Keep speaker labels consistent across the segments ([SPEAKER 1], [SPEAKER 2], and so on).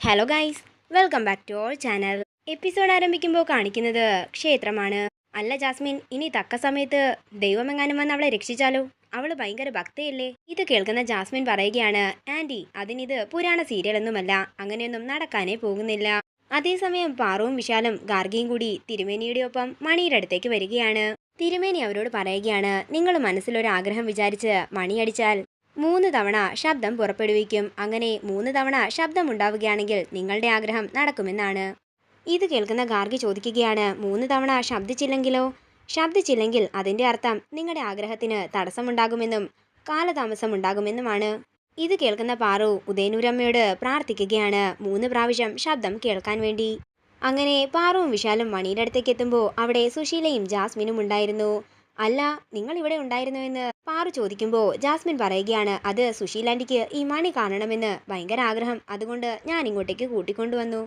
[SPEAKER 1] Hello guys welcome back to all channel episode ആരംഭിക്കുമ്പോൾ കാണിക്കുന്നത് ക്ഷേത്രമാണ്. അല്ല ജാസ്മിൻ ഇനി തക്ക സമയത്ത് ദൈവമെങ്ങാനും വന്ന് അവളെ രക്ഷിച്ചാലോ? അവൾ ഭയങ്കര ഭക്തയല്ലേ? ഇത് കേൾക്കുന്ന ജാസ്മിൻ പറയുകയാണ് ആന്റി അതിനിത് പുരാണ സീരിയലൊന്നുമല്ല. അങ്ങനെയൊന്നും നടക്കാനേ പോകുന്നില്ല. അതേസമയം പാറവും വിശാലും ഗാർഗിയും കൂടി തിരുമേനിയുടെ ഒപ്പം മണിയുടെ അടുത്തേക്ക് വരികയാണ്. തിരുമേനി അവരോട് പറയുകയാണ് നിങ്ങൾ മനസ്സിലൊരാഗ്രഹം വിചാരിച്ച് മണിയടിച്ചാൽ മൂന്ന് തവണ ശബ്ദം പുറപ്പെടുവിക്കും. അങ്ങനെ മൂന്ന് തവണ ശബ്ദമുണ്ടാവുകയാണെങ്കിൽ നിങ്ങളുടെ ആഗ്രഹം നടക്കുമെന്നാണ്. ഇത് കേൾക്കുന്ന ഗാർഗി ചോദിക്കുകയാണ് മൂന്ന് തവണ ശബ്ദിച്ചില്ലെങ്കിലോ? ശബ്ദിച്ചില്ലെങ്കിൽ അതിന്റെ അർത്ഥം നിങ്ങളുടെ ആഗ്രഹത്തിന് തടസ്സമുണ്ടാകുമെന്നും കാലതാമസം ഉണ്ടാകുമെന്നുമാണ് ഇത് കേൾക്കുന്ന പാറു ഉദയനൂരമ്മയോട് പ്രാർത്ഥിക്കുകയാണ് മൂന്ന് പ്രാവശ്യം ശബ്ദം കേൾക്കാൻ വേണ്ടി. അങ്ങനെ പാറുവും വിശാലും മണിയുടെ അടുത്തേക്ക് എത്തുമ്പോൾ അവിടെ സുശീലയും ജാസ്മിനും ഉണ്ടായിരുന്നു. അല്ല നിങ്ങൾ ഇവിടെ ഉണ്ടായിരുന്നു എന്ന് പാറു ചോദിക്കുമ്പോൾ ജാസ്മിൻ പറയുകയാണ് അത് സുശീലാന്റിക്ക് ഈ മണി കാണണമെന്ന് ഭയങ്കര ആഗ്രഹം. അതുകൊണ്ട് ഞാൻ ഇങ്ങോട്ടേക്ക് കൂട്ടിക്കൊണ്ടുവന്നു.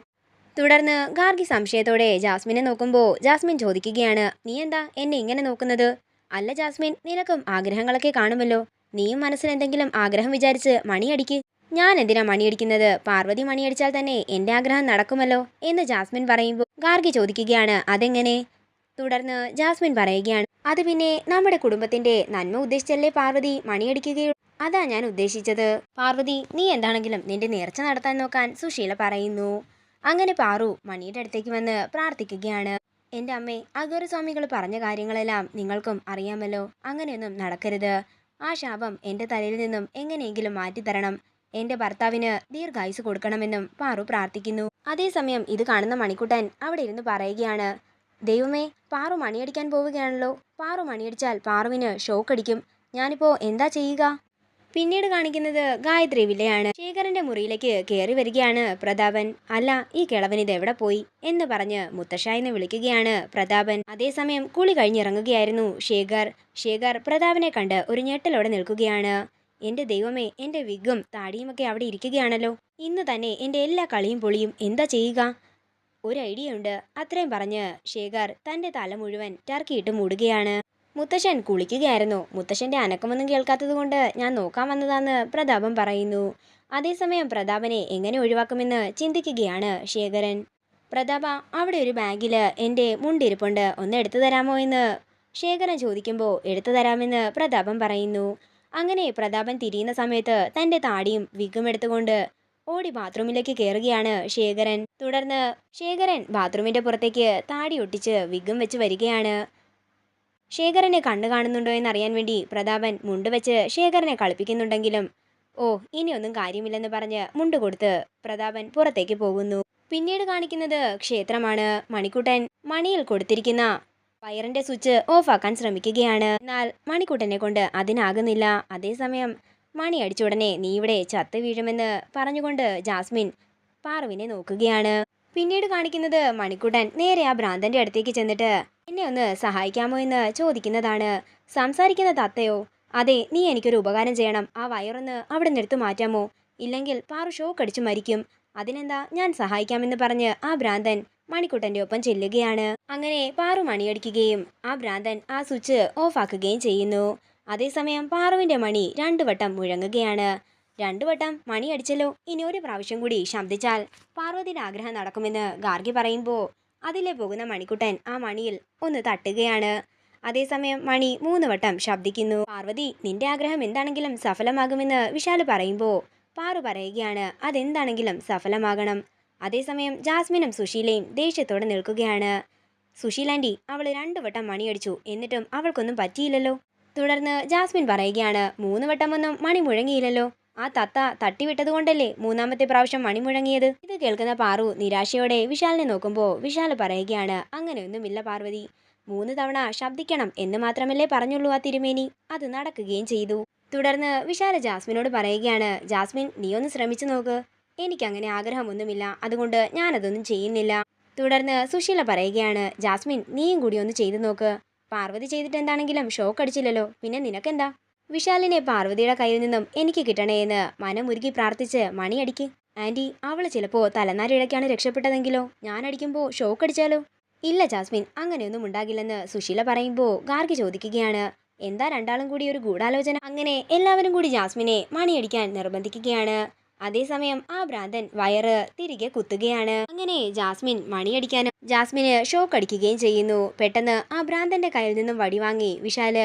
[SPEAKER 1] തുടർന്ന് ഗാർഗി സംശയത്തോടെ ജാസ്മിനെ നോക്കുമ്പോൾ ജാസ്മിൻ ചോദിക്കുകയാണ് നീ എന്താ എന്നെ ഇങ്ങനെ നോക്കുന്നത്? അല്ല ജാസ്മിൻ നിനക്കും ആഗ്രഹങ്ങളൊക്കെ കാണുമല്ലോ. നീയും മനസ്സിൽ എന്തെങ്കിലും ആഗ്രഹം വിചാരിച്ച് മണിയടിക്ക് ഞാൻ എന്തിനാ മണിയടിക്കുന്നത് പാർവതി മണിയടിച്ചാൽ തന്നെ എന്റെ ആഗ്രഹം നടക്കുമല്ലോ. എന്ന് ജാസ്മിൻ പറയുമ്പോൾ ഗാർഗി ചോദിക്കുകയാണ് അതെങ്ങനെ? തുടർന്ന് ജാസ്മിൻ പറയുകയാണ്. അത് പിന്നെ നമ്മുടെ കുടുംബത്തിന്റെ നന്മ ഉദ്ദേശിച്ചല്ലേ പാർവതി മണിയടിക്കുകയുള്ളൂ? അതാ ഞാൻ ഉദ്ദേശിച്ചത്. പാർവതി നീ എന്താണെങ്കിലും നിന്റെ നേർച്ച നടത്താൻ നോക്കാൻ സുശീല പറയുന്നു. അങ്ങനെ പാറു മണിയുടെ അടുത്തേക്ക് വന്ന് പ്രാർത്ഥിക്കുകയാണ്. എന്റെ അമ്മേ അഗോരസ്വാമികൾ പറഞ്ഞ കാര്യങ്ങളെല്ലാം നിങ്ങൾക്കും അറിയാമല്ലോ. അങ്ങനെയൊന്നും നടക്കരുത്. ആ ശാപം എന്റെ തലയിൽ നിന്നും എങ്ങനെയെങ്കിലും മാറ്റിത്തരണം. എന്റെ ഭർത്താവിന് ദീർഘായുസ് കൊടുക്കണമെന്നും പാറു പ്രാർത്ഥിക്കുന്നു. അതേസമയം ഇത് കാണുന്ന മണിക്കുട്ടൻ അവിടെ ഇരുന്ന് പറയുകയാണ്. ദൈവമേ പാറു മണിയടിക്കാൻ പോവുകയാണല്ലോ. പാറു മണിയടിച്ചാൽ പാറുവിന് ഷോക്ക് അടിക്കും ഞാനിപ്പോ എന്താ ചെയ്യുക? പിന്നീട് കാണിക്കുന്നത് ഗായത്രി വില്ലയാണ്. ശേഖരന്റെ മുറിയിലേക്ക് കയറി വരികയാണ് പ്രതാപൻ. അല്ല ഈ കിളവൻ ഇത് എവിടെ പോയി? എന്ന് പറഞ്ഞ് മുത്തശ്ശായെന്ന് വിളിക്കുകയാണ് പ്രതാപൻ. അതേസമയം കുളി കഴിഞ്ഞിറങ്ങുകയായിരുന്നു ശേഖർ. ശേഖർ പ്രതാപനെ കണ്ട് ഒരു ഞെട്ടലോടെ നിൽക്കുകയാണ്. എന്റെ ദൈവമേ എന്റെ വിഗും താടിയുമൊക്കെ അവിടെ ഇരിക്കുകയാണല്ലോ. ഇന്ന് തന്നെ എന്റെ എല്ലാ കളിയും പൊളിയും. എന്താ ചെയ്യുക? ഒരു ഐഡിയ ഉണ്ട് അത്രയും പറഞ്ഞ് ശേഖർ തന്റെ തല മുഴുവൻ ടർക്കിയിട്ട് മൂടുകയാണ്. മുത്തശ്ശൻ കുളിക്കുകയായിരുന്നു. മുത്തശ്ശന്റെ അനക്കമൊന്നും കേൾക്കാത്തത് കൊണ്ട് ഞാൻ നോക്കാൻ വന്നതാന്ന് പ്രതാപൻ പറയുന്നു. അതേസമയം പ്രതാപനെ എങ്ങനെ ഒഴിവാക്കുമെന്ന് ചിന്തിക്കുകയാണ് ശേഖരൻ. പ്രതാപ അവിടെ ഒരു ബാഗിൽ എന്റെ മുണ്ടിരിപ്പുണ്ട്. ഒന്ന് എടുത്തു തരാമോ എന്ന് ശേഖരൻ ചോദിക്കുമ്പോൾ എടുത്തു തരാമെന്ന് പ്രതാപൻ പറയുന്നു. അങ്ങനെ പ്രതാപൻ തിരിയുന്ന സമയത്ത് തന്റെ താടിയും വിഗും എടുത്തുകൊണ്ട് ഓടി ബാത്റൂമിലേക്ക് കയറുകയാണ് ശേഖരൻ. തുടർന്ന് ശേഖരൻ ബാത്റൂമിന്റെ പുറത്തേക്ക് താടി ഒട്ടിച്ച് വിഗും വെച്ച് വരികയാണ്. ശേഖരനെ കണ്ണു കാണുന്നുണ്ടോ എന്നറിയാൻ വേണ്ടി പ്രതാപൻ മുണ്ട് വെച്ച് ശേഖരനെ കളിപ്പിക്കുന്നുണ്ടെങ്കിലും ഓ ഇനിയൊന്നും കാര്യമില്ലെന്ന് പറഞ്ഞ് മുണ്ട് കൊടുത്ത് പ്രതാപൻ പുറത്തേക്ക് പോകുന്നു. പിന്നീട് കാണിക്കുന്നത് ക്ഷേത്രമാണ്. മണിക്കുട്ടൻ മണിയിൽ കൊടുത്തിരിക്കുന്ന വയറിന്റെ സ്വിച്ച് ഓഫാക്കാൻ ശ്രമിക്കുകയാണ്. എന്നാൽ മണിക്കുട്ടനെ കൊണ്ട് അതിനാകുന്നില്ല. അതേസമയം മണി അടിച്ച ഉടനെ നീ ഇവിടെ ചത്ത് വീഴുമെന്ന് പറഞ്ഞുകൊണ്ട് ജാസ്മിൻ പാറുവിനെ നോക്കുകയാണ്. പിന്നീട് കാണിക്കുന്നത് മണിക്കുട്ടൻ നേരെ ആ ഭ്രാന്തന്റെ അടുത്തേക്ക് ചെന്നിട്ട് എന്നെ ഒന്ന് സഹായിക്കാമോ എന്ന് ചോദിക്കുന്നതാണ്. സംസാരിക്കുന്ന തത്തയോ? അതെ നീ എനിക്കൊരു ഉപകാരം ചെയ്യണം. ആ വയറൊന്ന് അവിടെ നിന്ന് എടുത്തു മാറ്റാമോ? ഇല്ലെങ്കിൽ പാറു ഷോക്ക് അടിച്ചു മരിക്കും. അതിനെന്താ ഞാൻ സഹായിക്കാമെന്ന് പറഞ്ഞ് ആ ഭ്രാന്തൻ മണിക്കുട്ടന്റെ ഒപ്പം ചെല്ലുകയാണ്. അങ്ങനെ പാറു മണിയടിക്കുകയും ആ ഭ്രാന്തൻ ആ സ്വിച്ച് ഓഫാക്കുകയും ചെയ്യുന്നു. അതേസമയം പാറുവിന്റെ മണി രണ്ടു വട്ടം മുഴങ്ങുകയാണ്. രണ്ടു വട്ടം മണി അടിച്ചല്ലോ. ഇനി ഒരു പ്രാവശ്യം കൂടി ശബ്ദിച്ചാൽ പാർവതിയുടെ ആഗ്രഹം നടക്കുമെന്ന് ഗാർഗി പറയുമ്പോൾ അതിലെ പോകുന്ന മണിക്കുട്ടൻ ആ മണിയിൽ ഒന്ന് തട്ടുകയാണ്. അതേസമയം മണി മൂന്ന് വട്ടം ശബ്ദിക്കുന്നു. പാർവതി നിന്റെ ആഗ്രഹം എന്താണെങ്കിലും സഫലമാകുമെന്ന് വിശാൽ പറയുമ്പോൾ പാറു പറയുകയാണ് അതെന്താണെങ്കിലും സഫലമാകണം. അതേസമയം ജാസ്മിനും സുശീലയും ദേഷ്യത്തോടെ നിൽക്കുകയാണ്. സുശീലാന്റി അവൾ രണ്ടു വട്ടം മണിയടിച്ചു എന്നിട്ടും അവൾക്കൊന്നും പറ്റിയില്ലല്ലോ. തുടർന്ന് ജാസ്മിൻ പറയുകയാണ് മൂന്ന് വട്ടമൊന്നും മണി മുഴങ്ങിയില്ലല്ലോ. ആ തത്ത തട്ടിവിട്ടതുകൊണ്ടല്ലേ മൂന്നാമത്തെ പ്രാവശ്യം മണി മുഴങ്ങിയത്? ഇത് കേൾക്കുന്ന പാറു നിരാശയോടെ വിശാലിനെ നോക്കുമ്പോൾ വിശാൽ പറയുകയാണ് അങ്ങനെയൊന്നുമില്ല പാർവതി. മൂന്ന് തവണ ശബ്ദിക്കണം എന്ന് മാത്രമല്ലേ പറഞ്ഞുള്ളൂ ആ തിരുമേനി. അത് നടക്കുകയും ചെയ്തു. തുടർന്ന് വിശാല ജാസ്മിനോട് പറയുകയാണ് ജാസ്മിൻ നീ ഒന്ന് ശ്രമിച്ചു നോക്ക്. എനിക്കങ്ങനെ ആഗ്രഹമൊന്നുമില്ല. അതുകൊണ്ട് ഞാനതൊന്നും ചെയ്യുന്നില്ല. തുടർന്ന് സുശീല പറയുകയാണ് ജാസ്മിൻ നീയും കൂടി ഒന്ന് ചെയ്തു നോക്ക്. പാർവതി ചെയ്തിട്ട് എന്താണെങ്കിലും ഷോക്ക് അടിച്ചില്ലല്ലോ. പിന്നെ നിനക്കെന്താ? വിശാലിനെ പാർവതിയുടെ കയ്യിൽ നിന്നും എനിക്ക് കിട്ടണേ എന്ന് മനമുരുകി പ്രാർത്ഥിച്ച് മണിയടിക്ക് ആന്റി അവൾ ചിലപ്പോൾ തലനാരിഴയ്ക്കാണ് രക്ഷപ്പെട്ടതെങ്കിലോ? ഞാൻ അടിക്കുമ്പോൾ ഷോക്ക് അടിച്ചാലോ? ഇല്ല ജാസ്മിൻ അങ്ങനെയൊന്നും ഉണ്ടാകില്ലെന്ന് സുശീല പറയുമ്പോൾ ഗാർഗി ചോദിക്കുകയാണ്. എന്താ രണ്ടാളും കൂടി ഒരു ഗൂഢാലോചന? അങ്ങനെ എല്ലാവരും കൂടി ജാസ്മിനെ മണിയടിക്കാൻ നിർബന്ധിക്കുകയാണ്. അതേസമയം ആ ഭ്രാന്തൻ വയറ് തിരികെ കുത്തുകയാണ്. അങ്ങനെ ജാസ്മിൻ മണിയടിക്കാനും ജാസ്മിന് ഷോക്ക് അടിക്കുകയും ചെയ്യുന്നു. പെട്ടെന്ന് ആ ഭ്രാന്തന്റെ കയ്യിൽ നിന്നും വടിവാങ്ങി വിശാൽ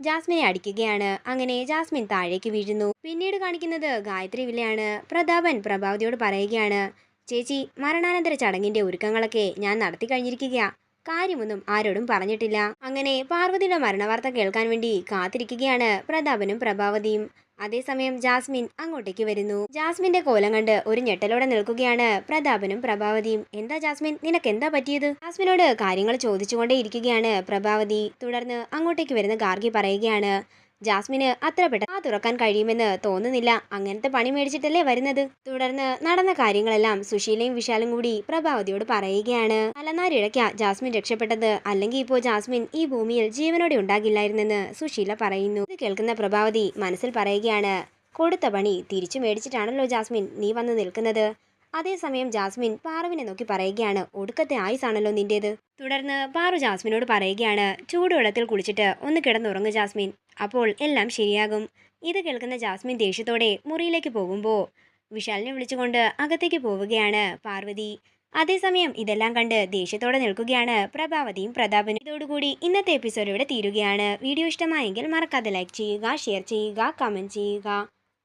[SPEAKER 1] ജാസ്മിനെ അടിക്കുകയാണ്. അങ്ങനെ ജാസ്മിൻ താഴേക്ക് വീഴുന്നു. പിന്നീട് കാണിക്കുന്നത് ഗായത്രി വില്ലയാണ്. പ്രതാപൻ പ്രഭാവതിയോട് പറയുകയാണ് ചേച്ചി മരണാനന്തര ചടങ്ങിന്റെ ഒരുക്കങ്ങളൊക്കെ ഞാൻ നടത്തി കഴിഞ്ഞിരിക്കുക കാര്യമൊന്നും ആരോടും പറഞ്ഞിട്ടില്ല. അങ്ങനെ പാർവതിയുടെ മരണവാർത്ത കേൾക്കാൻ വേണ്ടി കാത്തിരിക്കുകയാണ് പ്രതാപനും പ്രഭാവതിയും. അതേസമയം ജാസ്മിൻ അങ്ങോട്ടേക്ക് വരുന്നു. ജാസ്മിന്റെ കോലം കണ്ട് ഒരു ഞെട്ടലോടെ നിൽക്കുകയാണ് പ്രതാപനും പ്രഭാവതിയും. എന്താ ജാസ്മിൻ നിനക്ക് എന്താ പറ്റിയത്? ജാസ്മിനോട് കാര്യങ്ങൾ ചോദിച്ചുകൊണ്ടേ ഇരിക്കുകയാണ് പ്രഭാവതി. തുടർന്ന് അങ്ങോട്ടേക്ക് വരുന്ന ഗാർഗി പറയുകയാണ് ജാസ്മിന് അത്ര പെട്ടെന്ന് ആ തുറക്കാൻ കഴിയുമെന്ന് തോന്നുന്നില്ല. അങ്ങനത്തെ പണി മേടിച്ചിട്ടല്ലേ വരുന്നത്? തുടർന്ന് നടന്ന കാര്യങ്ങളെല്ലാം സുശീലയും വിശാലും കൂടി പ്രഭാവതിയോട് പറയുകയാണ്. അലനാരിഴയ്ക്ക ജാസ്മിൻ രക്ഷപ്പെട്ടത് അല്ലെങ്കിൽ ഇപ്പോൾ ജാസ്മിൻ ഈ ഭൂമിയിൽ ജീവനോടെ ഉണ്ടാകില്ലായിരുന്നെന്ന് സുശീല പറയുന്നു. ഇത് കേൾക്കുന്ന പ്രഭാവതി മനസ്സിൽ പറയുകയാണ് കൊടുത്ത പണി തിരിച്ചു മേടിച്ചിട്ടാണല്ലോ ജാസ്മിൻ നീ വന്ന് നിൽക്കുന്നത്. അതേസമയം ജാസ്മിൻ പാറുവിനെ നോക്കി പറയുകയാണ് ഒടുക്കത്തെ ആയുസാണല്ലോ നിന്റേത്. തുടർന്ന് പാറു ജാസ്മിനോട് പറയുകയാണ് ചൂടുവെള്ളത്തിൽ കുളിച്ചിട്ട് ഒന്ന് കിടന്നുറങ്ങു ജാസ്മിൻ അപ്പോൾ എല്ലാം ശരിയാകും. ഇത് കേൾക്കുന്ന ജാസ്മിൻ ദേഷ്യത്തോടെ മുറിയിലേക്ക് പോകുമ്പോൾ വിശാലിനെ വിളിച്ചുകൊണ്ട് അകത്തേക്ക് പോവുകയാണ് പാർവതി. അതേസമയം ഇതെല്ലാം കണ്ട് ദേഷ്യത്തോടെ നിൽക്കുകയാണ് പ്രഭാവതിയും പ്രതാപനും. ഇതോടുകൂടി ഇന്നത്തെ എപ്പിസോഡ് ഇവിടെ തീരുകയാണ്. വീഡിയോ ഇഷ്ടമായെങ്കിൽ മറക്കാതെ ലൈക്ക് ചെയ്യുക ഷെയർ ചെയ്യുക കമന്റ് ചെയ്യുക.